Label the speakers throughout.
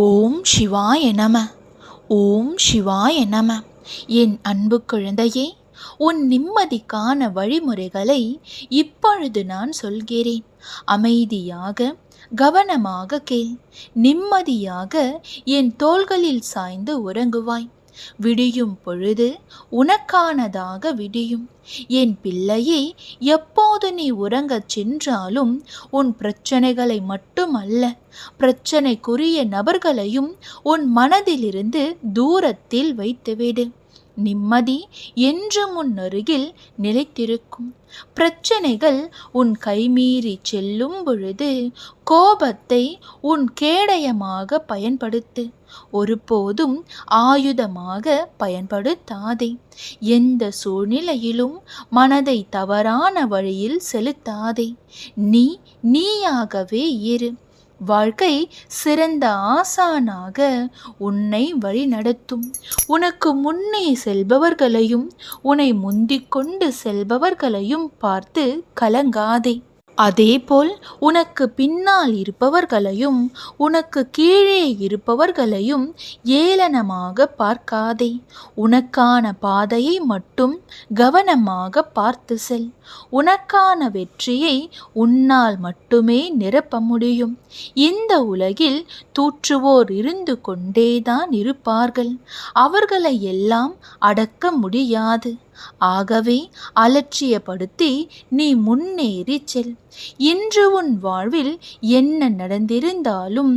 Speaker 1: ஓம் சிவாய நம. ஓம் சிவாய நம. என் அன்பு குழந்தையே உன் நிம்மதிக்கான வழிமுறைகளை இப்பொழுது நான் சொல்கிறேன். அமைதியாக கவனமாக கேள். நிம்மதியாக என் தோள்களில் சாய்ந்து உறங்குவாய். விடியும் பொழுது உனக்கானதாக விடியும். என் பிள்ளையே எப்போது நீ உறங்கச் சென்றாலும் உன் பிரச்சனைகளை மட்டுமல்ல பிரச்சனைக்குரிய நபர்களையும் உன் மனதிலிருந்து தூரத்தில் வைத்துவிடு. நிம்மதி என்றும் உன் அருகில் நிலைத்திருக்கும். பிரச்சனைகள் உன் கைமீறி செல்லும் பொழுது கோபத்தை உன் கேடயமாக பயன்படுத்து. ஒருபோதும் ஆயுதமாக பயன்படுத்தாதே. எந்த சூழ்நிலையிலும் மனதை தவறான வழியில் செலுத்தாதே. நீ நீயாகவே இரு. வாழ்க்கை சிறந்த ஆசானாக உன்னை வழிநடத்தும் உனக்கு முன்னே செல்பவர்களையும் உன்னை முந்திக் கொண்டு செல்பவர்களையும் பார்த்து கலங்காதே. அதேபோல் உனக்கு பின்னால் இருப்பவர்களையும் உனக்கு கீழே இருப்பவர்களையும் ஏளனமாக பார்க்காதே. உனக்கான பாதையை மட்டும் கவனமாக பார்த்து செல். உனக்கான வெற்றியை உன்னால் மட்டுமே நிரப்ப முடியும். இந்த உலகில் தூற்றுவோர் இருந்து கொண்டேதான் இருப்பார்கள். அவர்களை எல்லாம் அடக்க முடியாது. ஆகவே அலட்சியப்படுத்தி நீ முன்னேறி செல். இன்று உன் வாழ்வில் என்ன நடந்திருந்தாலும்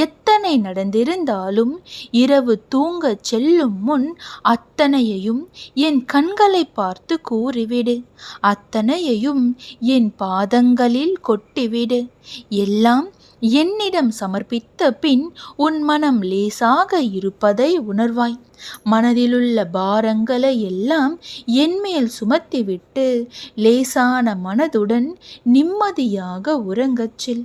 Speaker 1: எத்தனை நடந்திருந்தாலும் இரவு தூங்கச் செல்லும் முன் அத்தனையையும் என் கண்களை பார்த்து கூறிவிடு. அத்தனையையும் என் பாதங்களில் கொட்டிவிடு. எல்லாம் என்னிடம் சமர்ப்பித்த பின் உன் மனம் லேசாக இருப்பதை உணர்வாய். மனதிலுள்ள பாரங்களை எல்லாம் என்மேல் சுமத்திவிட்டு லேசான மனதுடன் நிம்மதியாக உறங்கச்சில்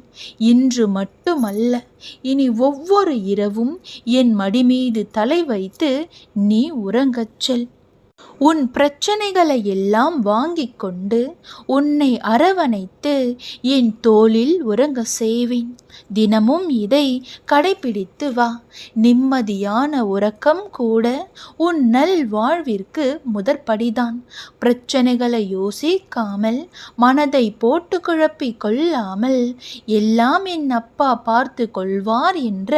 Speaker 1: இன்று மட்டுமல்ல இனி ஒவ்வொரு இரவும் என் மடிமீது தலை வைத்து நீ உறங்கச்செல் உன் பிரச்சனைகளை எல்லாம் வாங்கிக் கொண்டு உன்னை அரவணைத்து என் தோளில் உறங்க செய்வேன். தினமும் இதை கடைபிடித்து வா. நிம்மதியான உறக்கம் கூட உன் நல் வாழ்விற்கு முதற்படிதான். பிரச்சனைகளை யோசிக்காமல் மனதை போட்டு குழப்பி கொள்ளாமல் எல்லாம் என் அப்பா பார்த்து கொள்வார் என்ற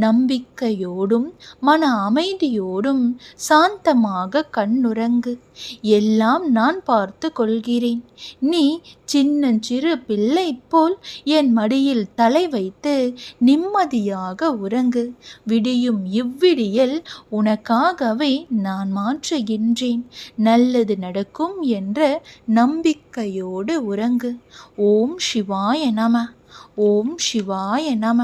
Speaker 1: நம்பிக்கையோடும் மன அமைதியோடும் சாந்தமாக உறங்கு எல்லாம் நான் பார்த்து கொள்கிறேன். நீ சின்னஞ்சிறு பிள்ளை போல் என் மடியில் தலை வைத்து நிம்மதியாக உறங்கு. விடியும் இவ்விடியல் உனக்காகவே நான் மாற்றுகின்றேன். நல்லது நடக்கும் என்ற நம்பிக்கையோடு உறங்கு. ஓம் சிவாய நம. ஓம் சிவாய நம.